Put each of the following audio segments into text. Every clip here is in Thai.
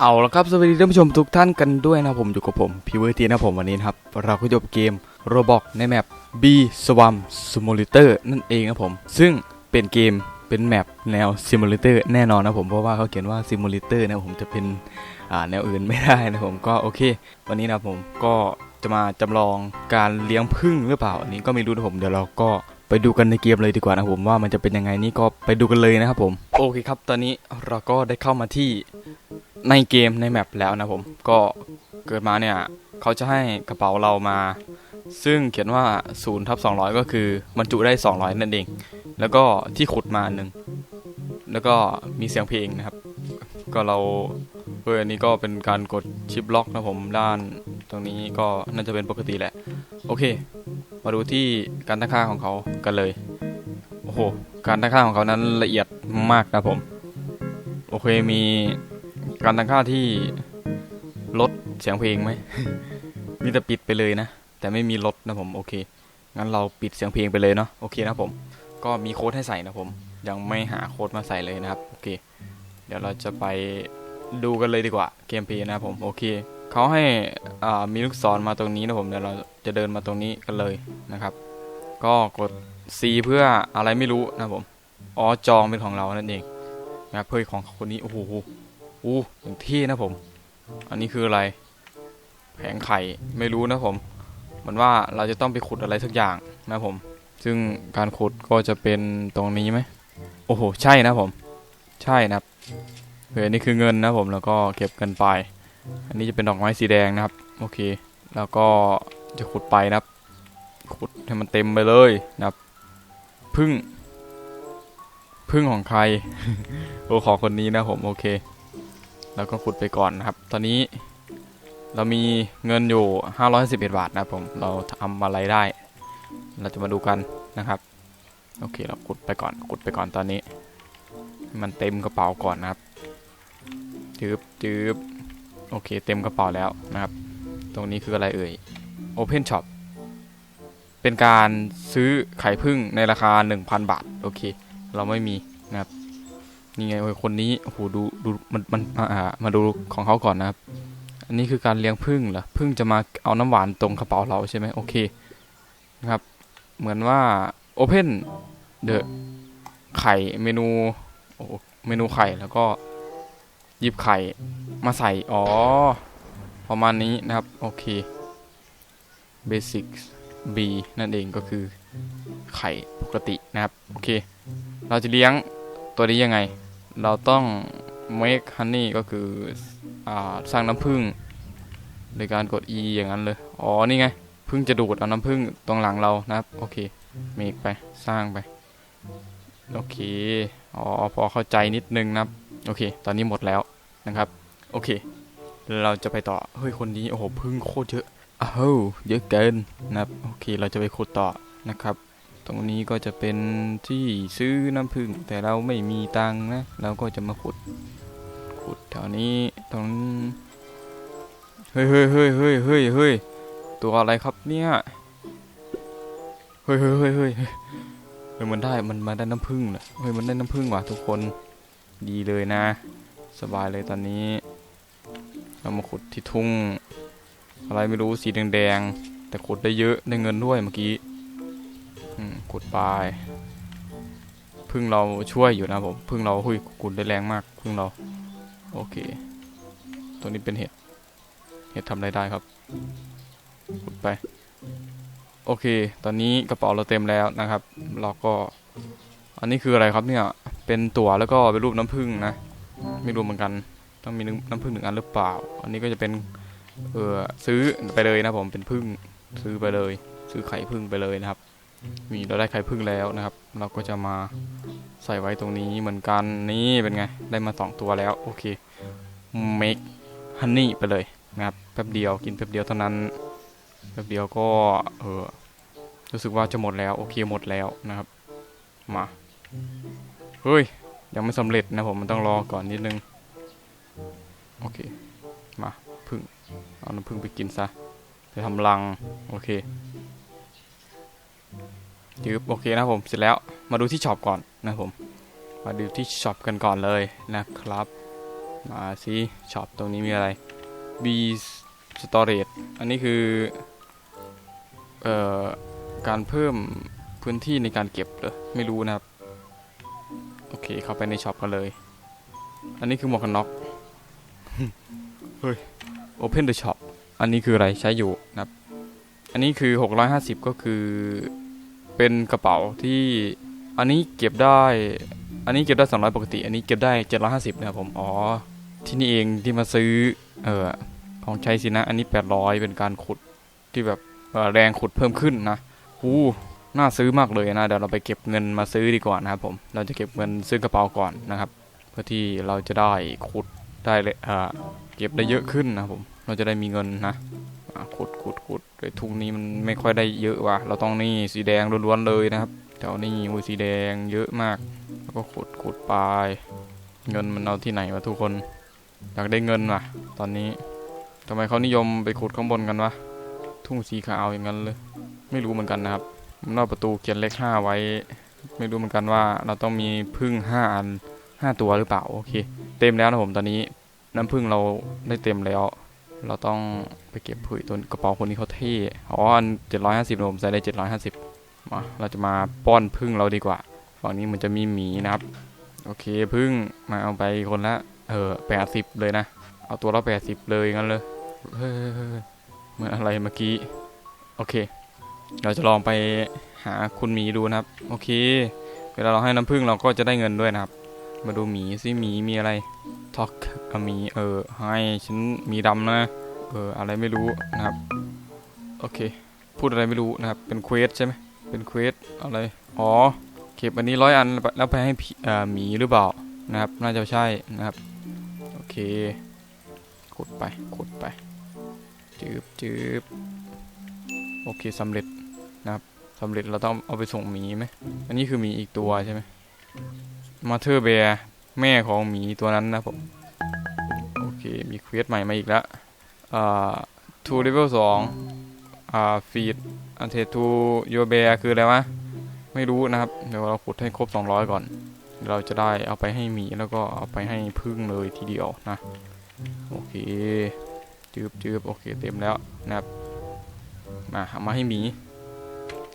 เอาละครับ สวัสดีท่านผู้ชมทุกท่านกันด้วยนะผมอยู่กับผมพิวเวอร์ทีนะผมวันนี้นะครับ เราก็จบเกมโรบอกในแมป B Swam Simulator นั่นเองนะผม ซึ่งเป็นเกมเป็นแมปแนว Simulator แน่นอนนะผมเพราะว่าเขาเขียนว่า Simulator นะผมจะเป็นแนวอื่นไม่ได้นะผมก็โอเค วันนี้นะผมก็จะมาจำลองการเลี้ยงผึ้งหรือเปล่า อันนี้ก็ไม่รู้นะผมเดี๋ยวเราก็ไปดูกันในเกมเลยดีกว่านะผมว่ามันจะเป็นยังไงนี่ก็ไปดูกันเลยนะครับผม โอเคครับ ตอนนี้เราก็ได้เข้ามาที่ ในเกมในแมปแล้วนะผมก็เกิดมาเนี่ยเขาจะให้กระเป๋าเรามา ซึ่งเขียนว่า0ทับ200 ก็คือบรรจุได้ 200 นั่นเอง แล้วก็ที่ขุดมาหนึ่งแล้วก็มีเสียงเพลงนะครับ ก็เราเอออันนี้ก็เป็นการกดชิปล็อกนะผมด้านตรงนี้ก็น่าจะเป็นปกติแหละ โอเค มาดูที่การตั้งค่าของเขากันเลยโอ้โหการตั้งค่าของเขานั้นละเอียดมากนะผม โอเคมี การตั้งค่าที่ลดเสียงเพลงไหม มีแต่ปิดไปเลยนะ แต่ไม่มีลดนะผมโอเค งั้นเราปิดเสียงเพลงไปเลยเนาะโอเคนะผม ก็มีโค้ดให้ใส่นะผม ยังไม่หาโค้ดมาใส่เลยนะครับโอเค เดี๋ยวเราจะไปดูกันเลยดีกว่าเกมเพลย์นะผมโอเคเขาให้อ่ามีลูกศรมาตรงนี้นะผมเดี๋ยวเราจะเดินมาตรงนี้กันเลยนะครับ ก็กด C เพื่ออะไรไม่รู้นะผมอ๋อจองเป็นของเรานั่นเองนะครับเพื่อของคนนี้โอ้โห อู้อย่างที่นะผม อันนี้คืออะไร แผงไข่ไม่รู้นะผมเหมือนว่าเราจะต้องไปขุดอะไรสักอย่างนะผม ซึ่งการขุดก็จะเป็นตรงนี้ไหมโอ้โห ใช่นะผม ใช่นะครับเฮ้ยอันนี่คือเงินนะผมแล้วก็เก็บเงินไป อันนี้จะเป็นดอกไม้สีแดงนะครับ โอเค แล้วก็จะขุดไปนะครับ ขุดให้มันเต็มไปเลยนะครับพึ่งพึ่งของใคร โอ้ขอคนนี้นะผม โอเค แล้วก็ขุดไปก่อนนะครับ ตอนนี้เรามีเงินอยู่ 511 บาทนะครับผม เราทำอะไรได้ เราจะมาดูกันนะครับ โอเค เราขุดไปก่อน ขุดไปก่อนตอนนี้ มันเต็มกระเป๋าก่อนนะครับจืบจืบโอเค เต็มกระเป๋าแล้วนะครับ ตรงนี้คืออะไรเอ่ย Open Shop เป็นการซื้อไข่พึ่งในราคา 1,000 บาท โอเค เราไม่มี นี่ไงโอ้ยคนนี้โอ้โหดูดูมันมันอ่ามาดูของเขาก่อนนะครับ อันนี้คือการเลี้ยงพึ่งเหรอพึ่งจะมาเอาน้ำหวานตรงกระเป๋าเราใช่ไหมโอเคนะครับ เหมือนว่า Open the ไข่เมนูโอ้เมนูไข่แล้วก็หยิบไข่มาใส่ อ๋อ ประมาณนี้นะครับ โอเค Basic B นั่นเองก็คือไข่ปกตินะครับ โอเค เราจะเลี้ยงตัวนี้ยังไง เราต้อง make honey ก็คืออสร้างน้ำผึ้งโดยการกด E อย่างนั้นเลย อ๋อ นี่ไงผึ้งจะดูดเอาน้ำผึ้งตรงหลังเรานะครับ โอเค make ไปสร้างไป โอเค อ๋อ พอเข้าใจนิดนึงนะครับ โอเค ตอนนี้หมดแล้วนะครับ โอเค เราจะไปต่อ เฮ้ย คนนี้ โอ้โห พึ่งโคตรเยอะอ้าวเยอะเกินนะครับ โอเค เราจะไปขุดต่อนะครับ ตรงนี้ก็จะเป็นที่ซื้อน้ำผึ้งแต่เราไม่มีตังนะ เราก็จะมาขุด ขุดแถวนี้ตรงเฮ้ยเฮ้ยเฮ้ยเฮ้ยเฮ้ยเฮ้ยตัวอะไรครับเนี่ยเฮ้ยเฮ้ยเฮ้ยเฮ้ยเฮ้ยเฮ้ยมันได้มันมาได้น้ำผึ้งเหรอเฮ้ยมันได้น้ำผึ้งว่ะทุกคนดีเลยนะ สบายเลยตอนนี้ เรามาขุดที่ทุ่ง อะไรไม่รู้สีแดงๆแต่ขุดได้เยอะได้เงินด้วยเมื่อกี้ ขุดไปพึ่งเราช่วยอยู่นะผมพึ่งเราหุยขุดได้แรงมากพึ่งเรา โอเค ตัวนี้เป็นเห็ด เห็ดทำไรได้ครับ ขุดไป โอเค ตอนนี้กระเป๋าเราเต็มแล้วนะครับ เราก็ อันนี้คืออะไรครับเนี่ย เป็นตั๋วแล้วก็เป็นรูปน้ำผึ้งนะ ไม่รู้เหมือนกัน ต้องมีน้ำผึ้งหนึ่งอันหรือเปล่า อันนี้ก็จะเป็น เออซื้อไปเลยนะผม เป็นพึ่งซื้อไปเลย ซื้อไข่พึ่งไปเลยนะครับ มีเราได้ไข่พึ่งแล้วนะครับ เราก็จะมาใส่ไว้ตรงนี้เหมือนกันนี่เป็นไง ได้มาสองตัวแล้ว โอเค make honey ไปเลยนะครับแป๊บเดียวกินแป๊บเดียวเท่านั้นแป๊บเดียวก็เออรู้สึกว่าจะหมดแล้ว โอเคหมดแล้วนะครับมาเฮ้ยยังไม่สำเร็จนะผมมันต้องรอก่อนนิดนึงโอเคมาพึ่งเอาน้ำผึ้งไปกินซะไปทำรังโอเค ยืบโอเคนะครับผมเสร็จแล้วมาดูที่ช็อปก่อนนะครับผม มาดูที่ช็อปกันก่อนเลยนะครับ มาสิช็อปตรงนี้มีอะไร B Storage อันนี้คือ เอ่อ การเพิ่มพื้นที่ในการเก็บเหรอไม่รู้นะครับ โอเคเข้าไปในช็อปกันเลย อันนี้คือหมวกกันน็อกเฮ้ย Open the shop อันนี้คืออะไรใช้อยู่นะครับ อันนี้คือ 650 ก็คือเป็นกระเป๋าที่อันนี้เก็บได้ อันนี้เก็บได้ 200 ปกติ อันนี้เก็บได้ 750 นะครับผม อ๋อ ที่นี่เองที่มาซื้อ เออของใช้สินะ อันนี้ 800 เป็นการขุดที่แบบแรงขุดเพิ่มขึ้นนะหูน่าซื้อมากเลยนะ เดี๋ยวเราไปเก็บเงินมาซื้อดีกว่านะครับผม เราจะเก็บเงินซื้อกระเป๋าก่อนนะครับ เพื่อที่เราจะได้ขุดได้เลยเอ่อเก็บได้เยอะขึ้นนะผม เราจะได้มีเงินนะ ขุดขุดขุดไอ้ทุ่งนี้มันไม่ค่อยได้เยอะว่ะ เราต้องนี่สีแดงล้วนๆเลยนะครับแถวนี้อุ้ยสีแดงเยอะมาก แล้วก็ขุดขุดไปเงินมันเอาที่ไหนวะทุกคน อยากได้เงินว่ะ ตอนนี้ทำไมเขานิยมไปขุดข้างบนกันวะ ทุ่งสีขาวอย่างนั้นเลย ไม่รู้เหมือนกันนะครับนอกประตูเขียนเลขห้าไว้ ไม่รู้เหมือนกันว่า เราต้องมีพึ่งห้าอันห้าตัวหรือเปล่า โอเค เต็มแล้วนะผมตอนนี้ น้ำพึ่งเราได้เต็มแล้ว เราต้องไปเก็บผุยตัวกระเป๋าคนนี้เขาเท่อ๋ออันเจ็ดร้อยห้าสิบผมใส่ได้เจ็ดร้อยห้าสิบมาเราจะมาป้อนพึ่งเราดีกว่า ฝั่งนี้มันจะมีหมีนะครับ โอเคพึ่งมาเอาไปคนละ เออแปดสิบเลยนะ เอาตัวละแปดสิบเลยงั้นเลยเฮ้ยเหมือนอะไรเมื่อกี้ โอเค เราจะลองไปหาคุณหมีดูนะครับ โอเค เวลาเราให้น้ำผึ้งเราก็จะได้เงินด้วยนะครับ มาดูหมีซิหมีมีอะไรท็อกกับหมีเออให้ฉันหมีดำนะเอออะไรไม่รู้นะครับ โอเค พูดอะไรไม่รู้นะครับ เป็นเควสใช่ไหมเป็นเควสอะไร อ๋อ เก็บอันนี้ร้อยอันแล้วไปให้หมีหรือเปล่านะครับ น่าจะใช่นะครับ โอเคขุดไปขุดไปจืบจืบโอเคสำเร็จนะครับสำเร็จเราต้องเอาไปส่งหมีไหมอันนี้คือหมีอีกตัวใช่ไหม มาเธอร์เบียแม่ของหมีตัวนั้นนะผม โอเค มีเควสใหม่มาอีกแล้วอ่า to level สองอ่า feed a n t e to your bear คืออะไรวะ ไม่รู้นะครับ เดี๋ยวเราขุดให้ครบ 200 ก่อน เราจะได้เอาไปให้หมีแล้วก็เอาไปให้พึ่งเลยทีเดียวนะ โอเคจืบจืบโอเค เต็มแล้วนะครับ มาเอามาให้หมี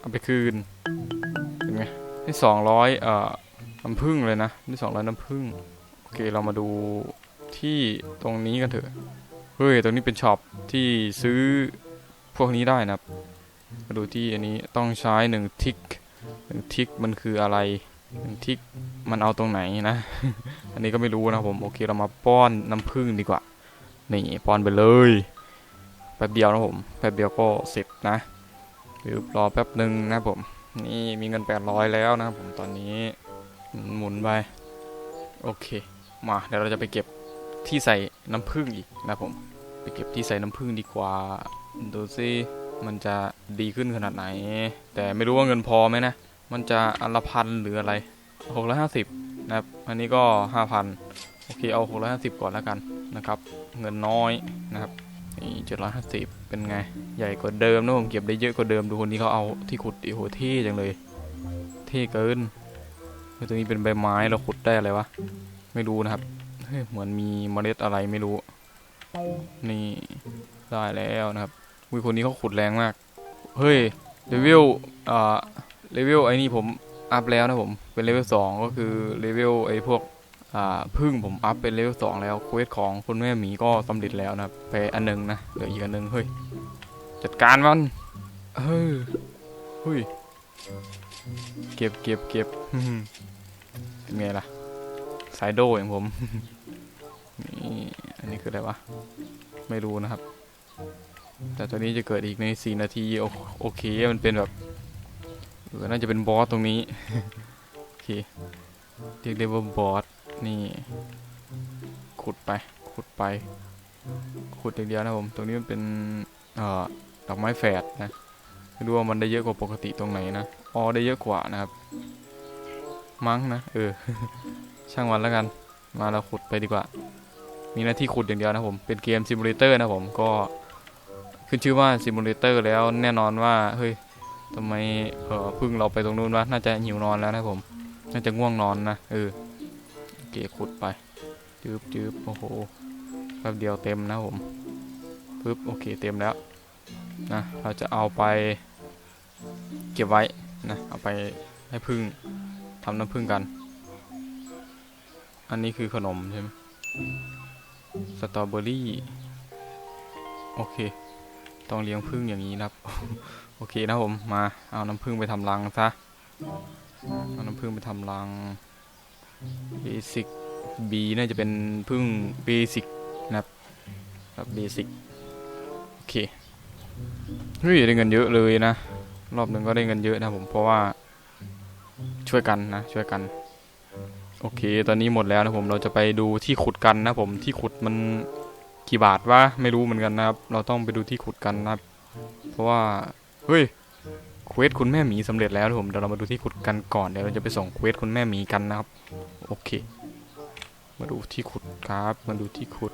เอาไปคืน เป็นไงได้สองร้อยเอ่อ น้ำผึ้งเลยนะได้สองร้อยน้ำผึ้งโอเคเรามาดูที่ตรงนี้กันเถอะเฮ้ยตรงนี้เป็นช็อปที่ซื้อพวกนี้ได้นะครับมาดูที่อันนี้ต้องใช้หนึ่งทิกหนึ่งทิกมันคืออะไรหนึ่งทิกมันเอาตรงไหนนะ อันนี้ก็ไม่รู้นะผมโอเคเรามาป้อนน้ำผึ้งดีกว่านี่ป้อนไปเลยแป๊บเดียวนะผมแป๊บเดียวก็เสร็จนะหรือรอแป๊บหนึ่งนะผมนี่มีเงิน800แล้วนะผมตอนนี้ หมุนไป โอเค มาเดี๋ยวเราจะไปเก็บที่ใส่น้ำผึ้งอีกนะผม ไปเก็บที่ใส่น้ำผึ้งดีกว่า ดูซิมันจะดีขึ้นขนาดไหน แต่ไม่รู้ว่าเงินพอไหมนะ มันจะอันละพันหรืออะไร650นะครับ อันนี้ก็5,000โอเคเอา650ก่อนแล้วกันนะครับ เงินน้อยนะครับนี่750เป็นไง ใหญ่กว่าเดิมนะผมเก็บได้เยอะกว่าเดิมดูคนนี้เขาเอาที่ขุดดิโหเท่จังเลยเท่เกิน ตรงนี้เป็นใบไม้เราขุดได้อะไรวะ ไม่รู้นะครับ เฮ้ย เหมือนมีเมล็ดอะไรไม่รู้ นี่ได้แล้วนะครับอุ้ยคนนี้เขาขุดแรงมาก เฮ้ย เลเวลอ่า เลเวลไอ้นี่ผมอัพแล้วนะผม เป็นเลเวลสองก็คือเลเวลไอ้พวกอ่าพึ่งผมอัพเป็นเลเวลสองแล้วเควสของคุณแม่หมีก็สำเร็จแล้วนะครับ ไปอันหนึงนะ เหลืออีกอันหนึงเฮ้ย จัดการมัน เฮ้ยเฮ้ย เก็บเก็บเก็บเป็นไงล่ะ สายโดอย่างผม นี่อันนี้คืออะไรวะ ไม่รู้นะครับ แต่ตัวนี้จะเกิดอีกในสี่นาทีโอโอเค มันเป็นแบบเออน่าจะเป็นบอสตรงนี้ โอเค เรียกได้ว่าบอส นี่ ขุดไป ขุดไป ขุดอย่างเดียวนะผม ตรงนี้มันเป็น เอ่อ ดอกไม้แฝดนะไม่รู้ว่ามันได้เยอะกว่าปกติตรงไหนนะ อ๋อได้เยอะกว่านะครับ มั้งนะ เออ ช่างวันแล้วกัน มาเราขุดไปดีกว่า มีหน้าที่ขุดอย่างเดียวนะผม เป็นเกมซิมูเลเตอร์นะผม ก็ขึ้นชื่อว่าซิมูเลเตอร์แล้วแน่นอนว่า เฮ้ยทำไมเออพึ่งเราไปตรงนู้นวะ น่าจะหิวนอนแล้วนะผม น่าจะง่วงนอนนะ เออโอเคขุดไป จืบจืบโอ้โหแป๊บเดียวเต็มนะผมปึ๊บโอเคเต็มแล้วนะเราจะเอาไป เก็บไว้ นะเอาไปให้พึ่งทำน้ำพึ่งกัน อันนี้คือขนมใช่ไหมสตรอเบอรี่ โอเค ต้องเลี้ยงพึ่งอย่างนี้นะครับ โอเคนะผมมาเอาน้ำพึ่งไปทำรังซะเอาน้ำพึ่งไปทำรังเบสิกบีน่าจะเป็นพึ่งเบสิกนะครับครับเบสิกโอเคเฮ้ยได้เงินเยอะเลยนะ รอบหนึ่งก็ได้เงินเยอะนะผมเพราะว่าช่วยกันนะช่วยกัน โอเค ตอนนี้หมดแล้วนะผมเราจะไปดูที่ขุดกันนะผมที่ขุดมันกี่บาทวะไม่รู้เหมือนกันนะครับ เราต้องไปดูที่ขุดกันนะครับ เพราะว่าเฮ้ยเควสคุณแม่หมีสำเร็จแล้วนะผมเดี๋ยวเรามาดูที่ขุดกันก่อนเดี๋ยวเราจะไปส่งเควสคุณแม่หมีกันนะครับ โอเค มาดูที่ขุดครับ มาดูที่ขุด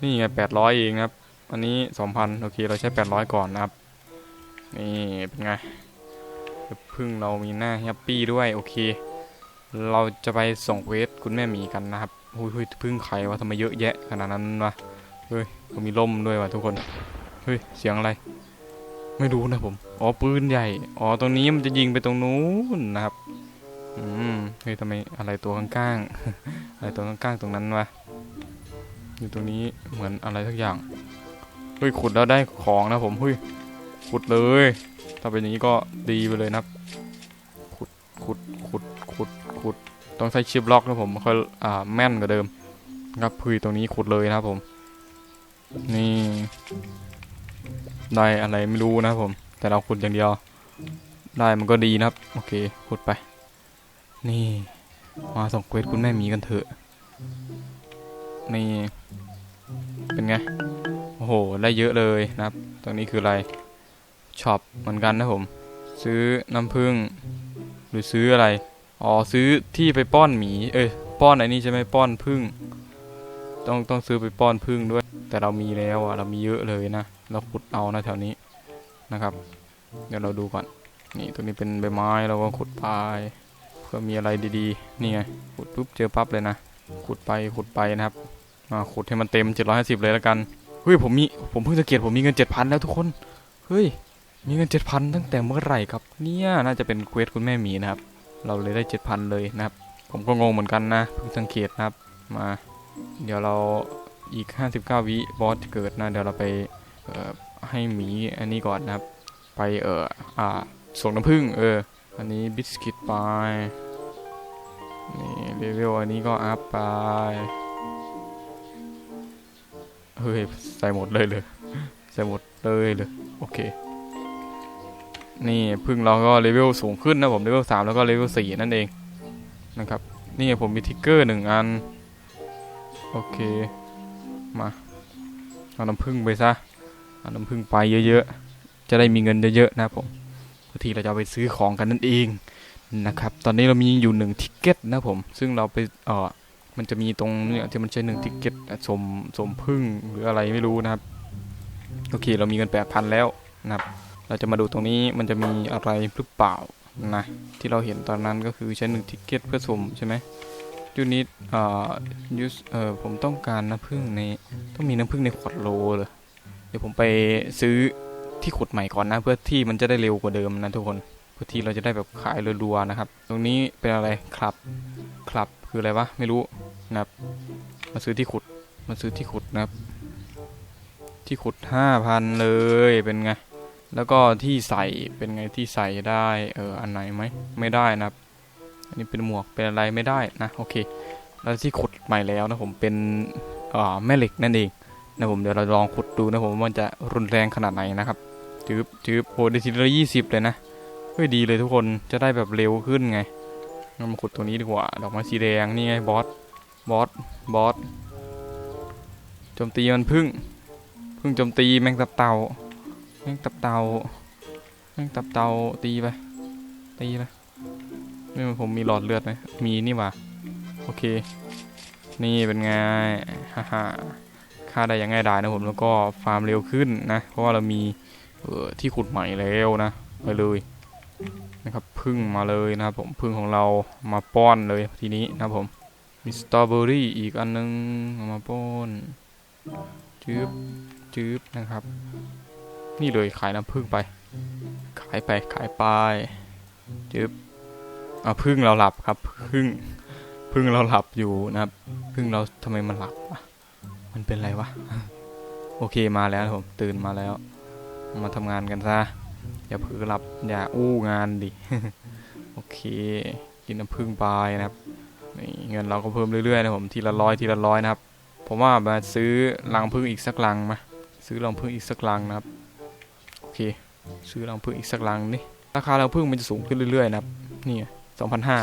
นี่ไงแปดร้อยเองครับ อันนี้สองพันโอเค เราใช้แปดร้อยก่อนนะครับ นี่เป็นไงพึ่งเรามีหน้าแฮปปี้ด้วยโอเค เราจะไปส่งเวสคุณแม่หมีกันนะครับหุยหุยพึ่งใครวะทำไมเยอะแยะขนาดนั้นวะเฮ้ยก็มีล่มด้วยวะทุกคนเฮ้ยเสียงอะไร ไม่รู้นะผมอ๋อปืนใหญ่อ๋อตรงนี้มันจะยิงไปตรงนู้นนะครับอืมเฮ้ยทำไมอะไรตัวข้างๆอะไรตัวข้างๆตรงนั้นวะอยู่ตรงนี้เหมือนอะไรสักอย่างเฮ้ยขุดแล้วได้ของนะผมเฮ้ย ขุดเลย ถ้าเป็นอย่างนี้ก็ดีไปเลยนะขุดขุดขุดขุดขุดต้องใช้ชิปล็อกนะผมค่อยอ่าแม่นกว่าเดิมครับพืยตรงนี้ขุดเลยนะครับผม นี่ได้อะไรไม่รู้นะผม แต่เราขุดอย่างเดียว ได้มันก็ดีนะครับ โอเคขุดไป นี่ มาส่งเควสคุณแม่หมีกันเถอะ นี่ เป็นไง โอ้โห ได้เยอะเลยนะครับ ตรงนี้คืออะไร ช็อปเหมือนกันนะผม ซื้อน้ำผึ้งหรือซื้ออะไร อ๋อซื้อที่ไปป้อนหมี เอ้ยป้อนไอ้นี่ใช่ไหมป้อนผึ้งต้องต้องซื้อไปป้อนผึ้งด้วย แต่เรามีแล้วอะเรามีเยอะเลยนะเราขุดเอานะแถวนี้นะครับ เดี๋ยวเราดูก่อนนี่ตรงนี้เป็นใบไม้เราก็ขุดไปเพื่อมีอะไรดีๆนี่ไงขุดปุ๊บเจอปั๊บเลยนะขุดไปขุดไปนะครับมาขุดให้มันเต็ม 750 เลยแล้วกันเฮ้ยผมมีผมเพิ่งสังเกตผมมีเงิน 7,000 แล้วทุกคนเฮ้ย มีเงิน7,000ตั้งแต่เมื่อไหร่ครับ เนี่ยน่าจะเป็นเควสคุณแม่หมีนะครับ เราเลยได้7,000เลยนะครับ ผมก็งงเหมือนกันนะเพิ่งสังเกตนะครับ มา เดี๋ยวเราอีก 59 วิบอสจะเกิดนะ เดี๋ยวเราไปเอ่อให้หมีอันนี้ก่อนนะครับ ไปเอ่ออ่าส่งน้ำผึ้งเออ อันนี้บิสกิตไปนี่เลเวลอันนี้ก็อัพไปเฮ้ยใส่หมดเลยเลยใส่หมดเลยเลยโอเค นี่พึ่งเราก็เลเวลสูงขึ้นนะผมเลเวลสามแล้วก็เลเวลสี่นั่นเองนะครับนี่ผมมีทิกเกอร์หนึ่งอัน โอเค มาเอาน้ำผึ้งไปซะเอาน้ำผึ้งไปเยอะๆ จะได้มีเงินเยอะๆนะผมบางทีเราจะไปซื้อของกันนั่นเองนะครับ ตอนนี้เรามีอยู่หนึ่งทิกเก็ตนะผม ซึ่งเราไปเออมันจะมีตรงเนี่ยที่มันใช้หนึ่งทิกเก็ตสมสมพึ่งหรืออะไรไม่รู้นะครับ โอเค เรามีเงินแปดพันแล้วนะครับ เราจะมาดูตรงนี้มันจะมีอะไรหรือเปล่านะที่เราเห็นตอนนั้นก็คือใช้หนึ่งทิกเก็ตเพื่อสมใช่ไหมยูนิตเอ่อยูสเอ่อผมต้องการน้ำผึ้งในต้องมีน้ำผึ้งในขวดโลเลยเดี๋ยวผมไปซื้อที่ขุดใหม่ก่อนนะ เพื่อที่มันจะได้เร็วกว่าเดิมนะทุกคนเพื่อที่เราจะได้แบบขายรัวๆนะครับ ตรงนี้เป็นอะไรครับครับคืออะไรวะไม่รู้นะครับ มาซื้อที่ขุดมาซื้อที่ขุดนะครับ ที่ขุดห้าพันเลยเป็นไง แล้วก็ที่ใส่เป็นไงที่ใส่ได้เอออันไหนไหมไม่ได้นะครับ อันนี้เป็นหมวกเป็นอะไรไม่ได้นะโอเค แล้วที่ขุดใหม่แล้วนะผมเป็นอ่าแม่เหล็กนั่นเองนะผมเดี๋ยวเราลองขุดดูนะผมว่ามันจะรุนแรงขนาดไหนนะครับจืบจืบโอ้ได้ทีละยี่สิบเลยนะเฮ้ยดีเลยทุกคนจะได้แบบเร็วขึ้นไงมาขุดตัวนี้ดีกว่า ดอกไม้สีแดงนี่ไงบอสบอสบอสโจมตีมันพึ่งพึ่งโจมตีแมงตับเต่า แมงตับเตาแมงตับเตาตีไป ตีไปนี่มันผมมีหลอดเลือดไหมมีนี่หว่าโอเค นี่เป็นไงฮ่าฮ่าค่าได้ย่างง่ายดายนะผมแล้วก็ฟาร์มเร็วขึ้นนะ เพราะว่าเรามีเออที่ขุดใหม่แล้วนะไปเลยนะครับพึ่งมาเลยนะครับผมพึ่งของเรามาป้อนเลยทีนี้นะครับผมมีสตรอเบอรี่อีกอันนึงมาป้อนจืบจืบนะครับ นี่เลยขายน้ำผึ้งไป ขายไปขายไปจืบอะพึ่งเราหลับครับพึ่งพึ่งเราหลับอยู่นะครับพึ่งเราทำไมมันหลับวะมันเป็นไรวะโอเคมาแล้วผมตื่นมาแล้ว มาทำงานกันซะอย่าเผลอหลับอย่าอู้งานดิโอเคกินน้ำผึ้งไปนะครับนี่เงินเราก็เพิ่มเรื่อยๆนะผมทีละร้อยทีละร้อยนะครับผมว่ามาซื้อรังผึ้งอีกสักลังมาซื้อรังผึ้งอีกสักลังนะครับ ซื้อรังผึ้งอีกสักลังนี่ราคารังผึ้งมันจะสูงขึ้นเรื่อยๆนะครับนี่สองพันห้า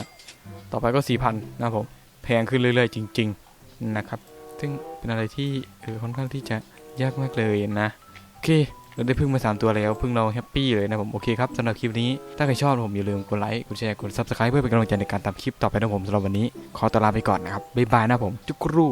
ต่อไปก็สี่พันนะครับผมแพงขึ้นเรื่อยๆ จริง ๆนะครับ ซึ่งเป็นอะไรที่เออค่อนข้างที่จะยากมากเลยนะโอเคเราได้พึ่งมา 3 ตัวแล้วพึ่งเราแฮปปี้เลยนะผมโอเคครับสำหรับคลิปนี้ ถ้าใครชอบผมอย่าลืมกดไลค์กดแชร์กด subscribe เพื่อเป็นกำลังใจในการทำคลิปต่อไปนะผมสำหรับวันนี้ ขอตวลาไปก่อนนะครับบ๊ายบายนะผมจุกรู